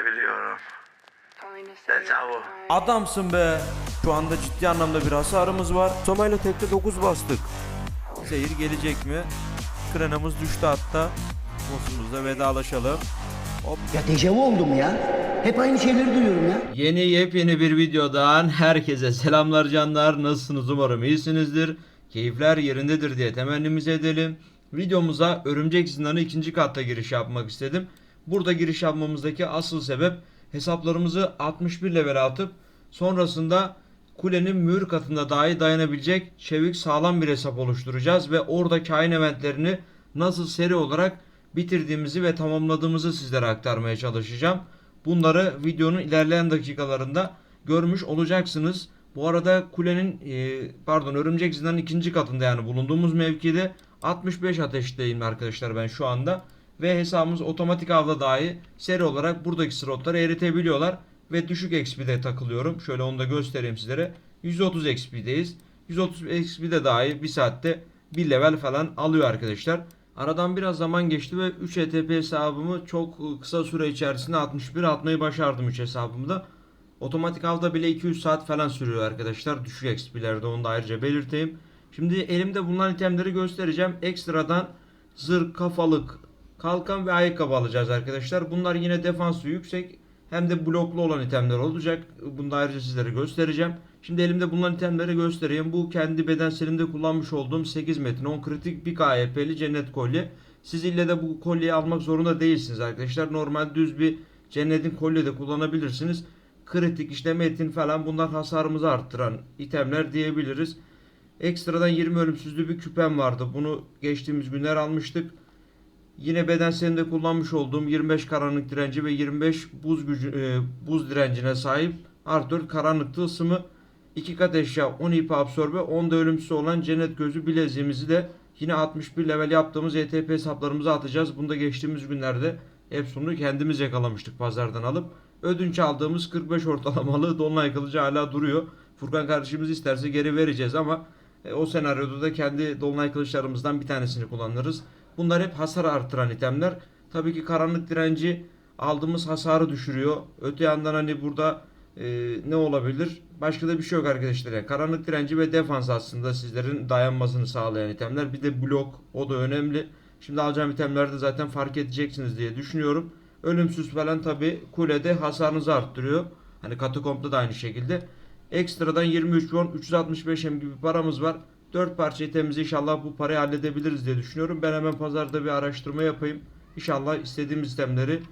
biliyorum. Dejavu. Adamsın be. Şu anda ciddi anlamda bir hasarımız var. Somayla tekte 9 bastık. Seyir gelecek mi? Krenamız düştü hatta. Boss'umuzla vedalaşalım. Hop. Ya dejavu oldum ya. Hep aynı şeyleri duyuyorum ya. Yeni yepyeni bir videodan herkese selamlar canlar. Nasılsınız umarım iyisinizdir. Keyifler yerindedir diye temennimizi edelim. Videomuza Örümcek Zindanı ikinci katta giriş yapmak istedim. Burada giriş yapmamızdaki asıl sebep hesaplarımızı 61 level atıp sonrasında kulenin mühür katında dahi dayanabilecek çevik sağlam bir hesap oluşturacağız ve orada kain eventlerini nasıl seri olarak bitirdiğimizi ve tamamladığımızı sizlere aktarmaya çalışacağım. Bunları videonun ilerleyen dakikalarında görmüş olacaksınız. Bu arada kulenin e, pardon örümcek zindanın ikinci katında yani bulunduğumuz mevkide 65 ateşteyim arkadaşlar ben şu anda. Ve hesabımız otomatik avda dahi seri olarak buradaki slotları eritebiliyorlar. Ve düşük XP'de takılıyorum. Şöyle onu da göstereyim sizlere. 130 XP'deyiz. 130 XP'de dahi bir saatte bir level falan alıyor arkadaşlar. Aradan biraz zaman geçti ve 3 ETP hesabımı çok kısa süre içerisinde 61 atmayı başardım 3 hesabımda. Otomatik avda bile 200 saat falan sürüyor arkadaşlar. Düşük XP'lerde onu da ayrıca belirteyim. Şimdi elimde bulunan itemleri göstereceğim. Ekstradan zırh, kafalık, kalkan ve ayakkabı alacağız arkadaşlar. Bunlar yine defansı yüksek hem de bloklu olan itemler olacak. Bunu da ayrıca sizlere göstereceğim. Şimdi elimde bulunan itemleri göstereyim. Bu kendi bedenselimde kullanmış olduğum 8 metin 10 kritik bir KYP'li cennet kolye. Siz ille de bu kolyeyi almak zorunda değilsiniz arkadaşlar. Normal düz bir cennetin kolye de kullanabilirsiniz. Kritik işte metin falan bunlar hasarımızı arttıran itemler diyebiliriz. Ekstradan 20 ölümsüzlü bir küpem vardı. Bunu geçtiğimiz günler almıştık. Yine bedenselinde kullanmış olduğum 25 karanlık direnci ve 25 buz gücü e, buz direncine sahip artı 4 karanlık tılsımı 2 kat eşya 10 ip absorbe 10 da ölümsüz olan cennet gözü bileziğimizi de yine 61 level yaptığımız ETP hesaplarımıza atacağız. Bunu da geçtiğimiz günlerde Epson'u kendimiz yakalamıştık pazardan alıp. Ödünç aldığımız 45 ortalamalı Dolunay Kılıcı hala duruyor. Furkan kardeşimiz isterse geri vereceğiz ama e, o senaryoda da kendi Dolunay Kılıçlarımızdan bir tanesini kullanırız. Bunlar hep hasar artıran itemler. Tabii ki karanlık direnci aldığımız hasarı düşürüyor. Öte yandan hani burada e, ne olabilir? Başka da bir şey yok arkadaşlar. Yani karanlık direnci ve defans aslında sizlerin dayanmasını sağlayan itemler. Bir de blok o da önemli. Şimdi alacağım itemlerde zaten fark edeceksiniz diye düşünüyorum. Ölümsüz falan tabi kulede hasarınızı arttırıyor. Hani katakompta da aynı şekilde. Ekstradan 23 won 365 hem gibi paramız var. 4 parça itemimizi inşallah bu parayı halledebiliriz diye düşünüyorum. Ben hemen pazarda bir araştırma yapayım. İnşallah istediğimiz itemleri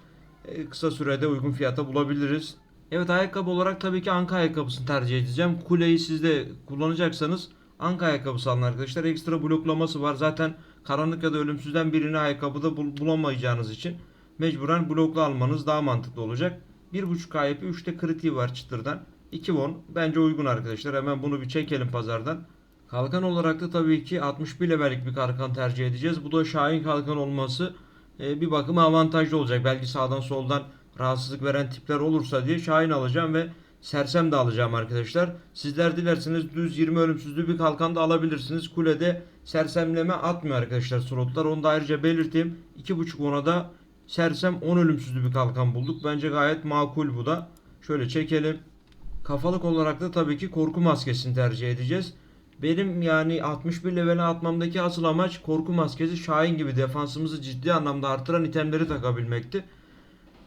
e, kısa sürede uygun fiyata bulabiliriz. Evet ayakkabı olarak tabii ki Anka ayakkabısını tercih edeceğim. Kuleyi siz de kullanacaksanız Anka ayakkabısı alın arkadaşlar. Ekstra bloklaması var. Zaten karanlık ya da ölümsüzden birini ayakkabıda bul- bulamayacağınız için mecburen bloklu almanız daha mantıklı olacak. 1.5 KYP 3'te kritiği var çıtırdan. 2 won bence uygun arkadaşlar. Hemen bunu bir çekelim pazardan. Kalkan olarak da tabii ki 61 levellik bir kalkan tercih edeceğiz. Bu da Şahin kalkan olması e, bir bakıma avantajlı olacak. Belki sağdan soldan rahatsızlık veren tipler olursa diye Şahin alacağım ve Sersem de alacağım arkadaşlar. Sizler dilerseniz düz 20 ölümsüzlü bir kalkan da alabilirsiniz. Kulede sersemleme atmıyor arkadaşlar slotlar. Onu da ayrıca belirteyim. 2.5 ona da sersem 10 ölümsüzlü bir kalkan bulduk. Bence gayet makul bu da. Şöyle çekelim. Kafalık olarak da tabii ki korku maskesini tercih edeceğiz. Benim yani 61 level'e atmamdaki asıl amaç korku maskesi Şahin gibi defansımızı ciddi anlamda artıran itemleri takabilmekti.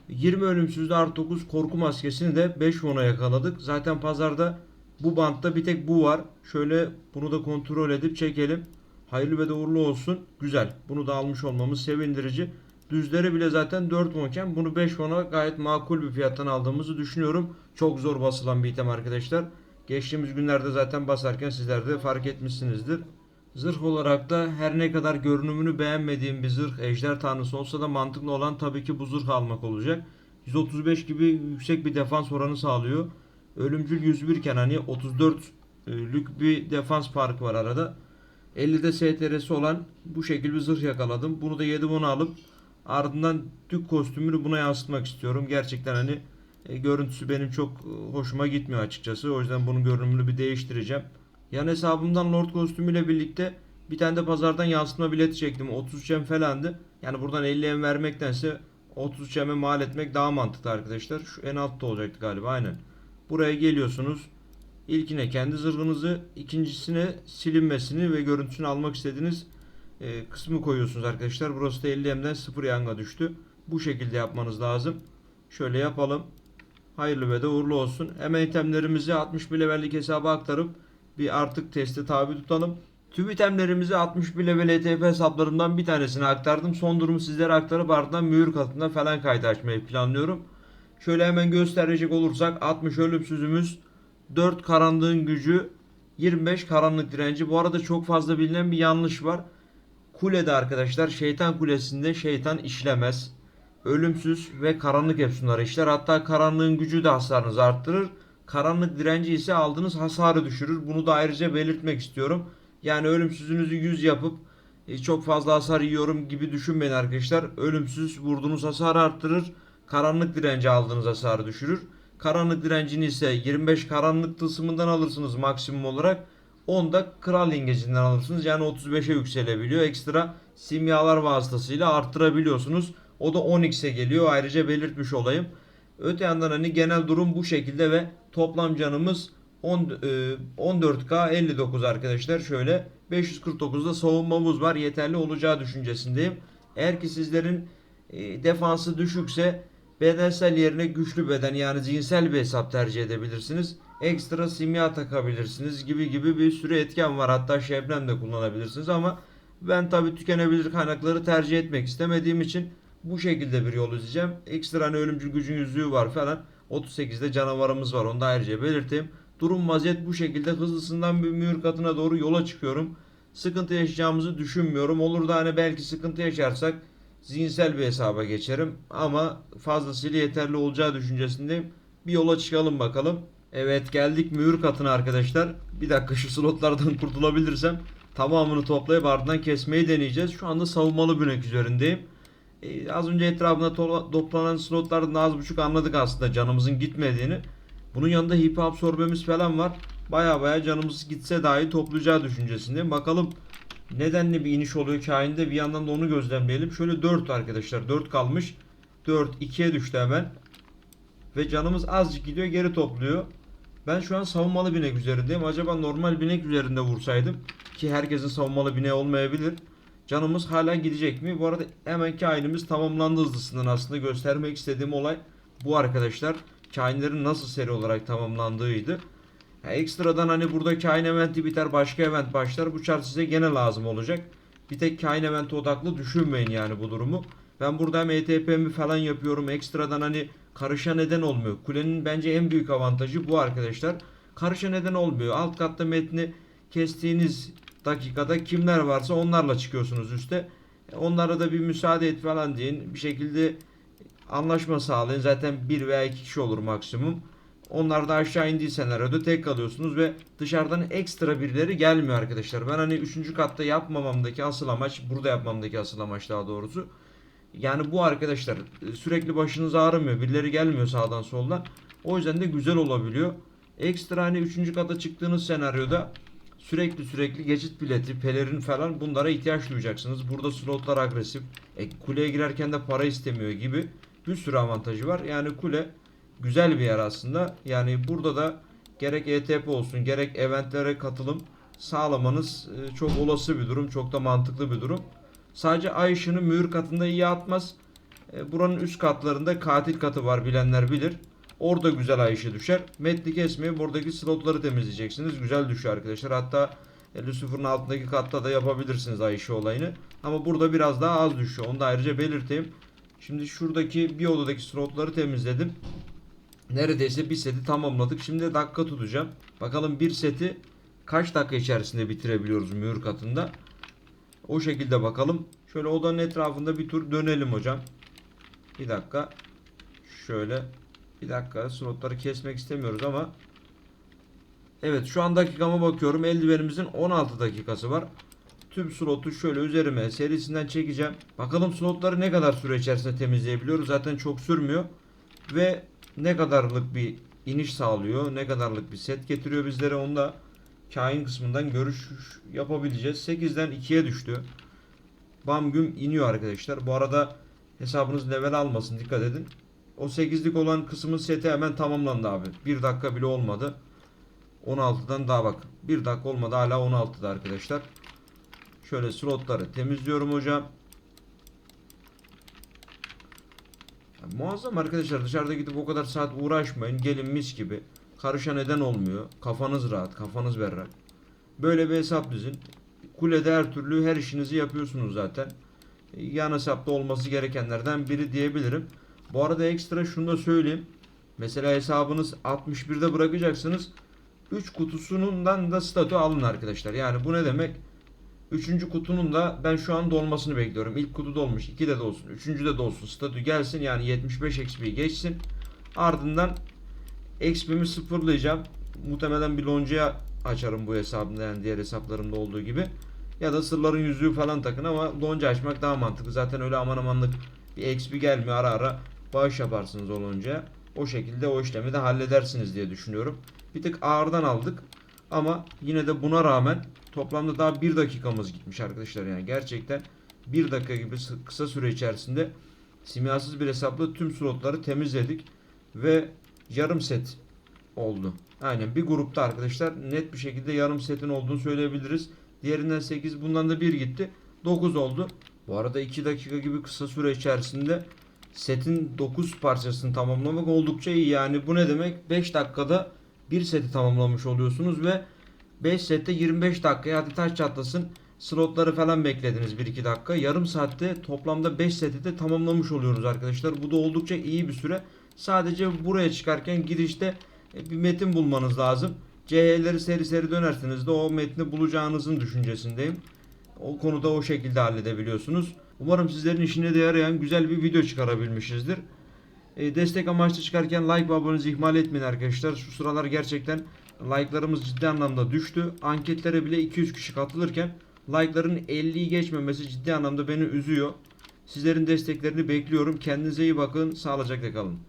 20 ölümsüzde artı 9 korku maskesini de 5 won'a yakaladık. Zaten pazarda bu bantta bir tek bu var. Şöyle bunu da kontrol edip çekelim. Hayırlı ve de uğurlu olsun. Güzel. Bunu da almış olmamız sevindirici. Düzleri bile zaten 4 wonken bunu 5 won'a gayet makul bir fiyattan aldığımızı düşünüyorum. Çok zor basılan bir item arkadaşlar. Geçtiğimiz günlerde zaten basarken sizler de fark etmişsinizdir. Zırh olarak da her ne kadar görünümünü beğenmediğim bir zırh ejder tanrısı olsa da mantıklı olan tabii ki bu zırh almak olacak. 135 gibi yüksek bir defans oranı sağlıyor. Ölümcül 101 iken hani 34'lük bir defans farkı var arada. 50'de STR'si olan bu şekil bir zırh yakaladım. Bunu da 7 bunu alıp ardından dük kostümünü buna yansıtmak istiyorum. Gerçekten hani e, görüntüsü benim çok e, hoşuma gitmiyor açıkçası. O yüzden bunun görünümünü bir değiştireceğim. Yan hesabımdan Lord kostümüyle birlikte bir tane de pazardan yansıtma bileti çektim. 33 em falandı. Yani buradan 50 em vermektense 33 M'e mal etmek daha mantıklı arkadaşlar. Şu en altta olacaktı galiba aynen. Buraya geliyorsunuz. İlkine kendi zırhınızı, ikincisine silinmesini ve görüntüsünü almak istediğiniz e, kısmı koyuyorsunuz arkadaşlar. Burası da 50 M'den 0 yanga düştü. Bu şekilde yapmanız lazım. Şöyle yapalım. Hayırlı ve de uğurlu olsun. Hemen itemlerimizi 61 levellik hesaba aktarıp bir artık teste tabi tutalım. Tüm itemlerimizi 61 level ETF hesaplarımdan bir tanesine aktardım. Son durumu sizlere aktarıp ardından mühür katında falan kaydı açmayı planlıyorum. Şöyle hemen gösterecek olursak 60 ölümsüzümüz, 4 karanlığın gücü, 25 karanlık direnci. Bu arada çok fazla bilinen bir yanlış var. Kulede arkadaşlar şeytan kulesinde şeytan işlemez. Ölümsüz ve karanlık efsunları işler. Hatta karanlığın gücü de hasarınızı arttırır. Karanlık direnci ise aldığınız hasarı düşürür. Bunu da ayrıca belirtmek istiyorum. Yani ölümsüzünüzü 100 yapıp e, çok fazla hasar yiyorum gibi düşünmeyin arkadaşlar. Ölümsüz vurduğunuz hasarı arttırır. Karanlık direnci aldığınız hasarı düşürür. Karanlık direncini ise 25 karanlık tılsımından alırsınız maksimum olarak. 10 da kral yengecinden alırsınız. Yani 35'e yükselebiliyor. Ekstra simyalar vasıtasıyla arttırabiliyorsunuz. O da 10x'e geliyor. Ayrıca belirtmiş olayım. Öte yandan hani genel durum bu şekilde ve toplam canımız 10, e, 14K 59 arkadaşlar. Şöyle 549'da savunmamız var. Yeterli olacağı düşüncesindeyim. Eğer ki sizlerin e, defansı düşükse bedensel yerine güçlü beden yani zihinsel bir hesap tercih edebilirsiniz. Ekstra simya takabilirsiniz gibi gibi bir sürü etken var. Hatta şebnem de kullanabilirsiniz ama ben tabi tükenebilir kaynakları tercih etmek istemediğim için bu şekilde bir yol izleyeceğim. Ekstra hani ölümcül gücün yüzüğü var falan. 38'de canavarımız var onu da ayrıca belirteyim. Durum vaziyet bu şekilde hızlısından bir mühür katına doğru yola çıkıyorum. Sıkıntı yaşayacağımızı düşünmüyorum. Olur da hani belki sıkıntı yaşarsak zihinsel bir hesaba geçerim. Ama fazlasıyla yeterli olacağı düşüncesindeyim. Bir yola çıkalım bakalım. Evet geldik mühür katına arkadaşlar. Bir dakika şu slotlardan kurtulabilirsem tamamını toplayıp ardından kesmeyi deneyeceğiz. Şu anda savunmalı bünek üzerindeyim. Ee, az önce etrafında to- toplanan slotlardan az buçuk anladık aslında canımızın gitmediğini. Bunun yanında hip absorbemiz falan var. Baya baya canımız gitse dahi toplayacağı düşüncesindeyim. Bakalım nedenli bir iniş oluyor kainde bir yandan da onu gözlemleyelim. Şöyle 4 arkadaşlar 4 kalmış. 4 2'ye düştü hemen. Ve canımız azıcık gidiyor geri topluyor. Ben şu an savunmalı binek üzerindeyim. Acaba normal binek üzerinde vursaydım ki herkesin savunmalı bineği olmayabilir. Canımız hala gidecek mi? Bu arada hemen kainimiz tamamlandı hızlısından aslında göstermek istediğim olay bu arkadaşlar. Kainlerin nasıl seri olarak tamamlandığıydı. Ya ekstradan hani burada kain eventi biter başka event başlar. Bu chart size gene lazım olacak. Bir tek kain eventi odaklı düşünmeyin yani bu durumu. Ben burada hem ETP'mi falan yapıyorum. Ekstradan hani karışa neden olmuyor. Kulenin bence en büyük avantajı bu arkadaşlar. Karışa neden olmuyor. Alt katta metni kestiğiniz dakikada kimler varsa onlarla çıkıyorsunuz üste. Onlara da bir müsaade et falan deyin. Bir şekilde anlaşma sağlayın. Zaten bir veya iki kişi olur maksimum. Onlar da aşağı indiği senaryoda tek kalıyorsunuz ve dışarıdan ekstra birileri gelmiyor arkadaşlar. Ben hani 3. katta yapmamamdaki asıl amaç, burada yapmamdaki asıl amaç daha doğrusu. Yani bu arkadaşlar sürekli başınız ağrımıyor. Birileri gelmiyor sağdan soldan. O yüzden de güzel olabiliyor. Ekstra hani 3. kata çıktığınız senaryoda sürekli sürekli geçit bileti, pelerin falan bunlara ihtiyaç duyacaksınız. Burada slotlar agresif. E, kuleye girerken de para istemiyor gibi bir sürü avantajı var. Yani kule güzel bir yer aslında. Yani burada da gerek ETP olsun gerek eventlere katılım sağlamanız e, çok olası bir durum. Çok da mantıklı bir durum. Sadece ay ışını mühür katında iyi atmaz. E, buranın üst katlarında katil katı var bilenler bilir. Orada güzel ay ışığı düşer. Metni kesmeyi buradaki slotları temizleyeceksiniz. Güzel düşüyor arkadaşlar. Hatta e, Lucifer'ın altındaki katta da yapabilirsiniz ay ışığı olayını. Ama burada biraz daha az düşüyor. Onu da ayrıca belirteyim. Şimdi şuradaki bir odadaki slotları temizledim. Neredeyse bir seti tamamladık. Şimdi dakika tutacağım. Bakalım bir seti kaç dakika içerisinde bitirebiliyoruz mühür katında. O şekilde bakalım. Şöyle odanın etrafında bir tur dönelim hocam. Bir dakika. Şöyle. Bir dakika. Slotları kesmek istemiyoruz ama. Evet şu an dakikama bakıyorum. Eldivenimizin 16 dakikası var. Tüm slotu şöyle üzerime serisinden çekeceğim. Bakalım slotları ne kadar süre içerisinde temizleyebiliyoruz. Zaten çok sürmüyor. Ve ne kadarlık bir iniş sağlıyor. Ne kadarlık bir set getiriyor bizlere. Onu da kain kısmından görüş yapabileceğiz. 8'den 2'ye düştü. Bam güm iniyor arkadaşlar. Bu arada hesabınız level almasın dikkat edin. O 8'lik olan kısmın seti hemen tamamlandı abi. 1 dakika bile olmadı. 16'dan daha bak. 1 dakika olmadı hala 16'da arkadaşlar. Şöyle slotları temizliyorum hocam. Ya muazzam arkadaşlar dışarıda gidip o kadar saat uğraşmayın. Gelin mis gibi. Karışa neden olmuyor. Kafanız rahat, kafanız berrak. Böyle bir hesap dizin. Kulede her türlü her işinizi yapıyorsunuz zaten. Yan hesapta olması gerekenlerden biri diyebilirim. Bu arada ekstra şunu da söyleyeyim. Mesela hesabınız 61'de bırakacaksınız. 3 kutusundan da statü alın arkadaşlar. Yani bu ne demek? Üçüncü kutunun da ben şu an dolmasını bekliyorum. İlk kutu dolmuş. 2 de dolsun. Üçüncü de dolsun. Statü gelsin. Yani 75 XP geçsin. Ardından XP'mi sıfırlayacağım. Muhtemelen bir loncaya açarım bu hesabımda yani diğer hesaplarımda olduğu gibi. Ya da sırların yüzüğü falan takın ama lonca açmak daha mantıklı. Zaten öyle aman amanlık bir XP gelmiyor ara ara bağış yaparsınız o loncaya. O şekilde o işlemi de halledersiniz diye düşünüyorum. Bir tık ağırdan aldık ama yine de buna rağmen toplamda daha bir dakikamız gitmiş arkadaşlar yani gerçekten bir dakika gibi kısa süre içerisinde simyasız bir hesapla tüm slotları temizledik ve yarım set oldu. Aynen bir grupta arkadaşlar net bir şekilde yarım setin olduğunu söyleyebiliriz. Diğerinden 8 bundan da 1 gitti. 9 oldu. Bu arada 2 dakika gibi kısa süre içerisinde setin 9 parçasını tamamlamak oldukça iyi. Yani bu ne demek? 5 dakikada bir seti tamamlamış oluyorsunuz ve 5 sette 25 dakikaya hadi taş çatlasın slotları falan beklediniz 1-2 dakika. Yarım saatte toplamda 5 seti de tamamlamış oluyoruz arkadaşlar. Bu da oldukça iyi bir süre. Sadece buraya çıkarken girişte e, bir metin bulmanız lazım. CH'leri seri seri dönerseniz de o metni bulacağınızın düşüncesindeyim. O konuda o şekilde halledebiliyorsunuz. Umarım sizlerin işine de yarayan güzel bir video çıkarabilmişizdir. E, destek amaçlı çıkarken like ve abonenizi ihmal etmeyin arkadaşlar. Şu sıralar gerçekten like'larımız ciddi anlamda düştü. Anketlere bile 200 kişi katılırken like'ların 50'yi geçmemesi ciddi anlamda beni üzüyor. Sizlerin desteklerini bekliyorum. Kendinize iyi bakın. Sağlıcakla kalın.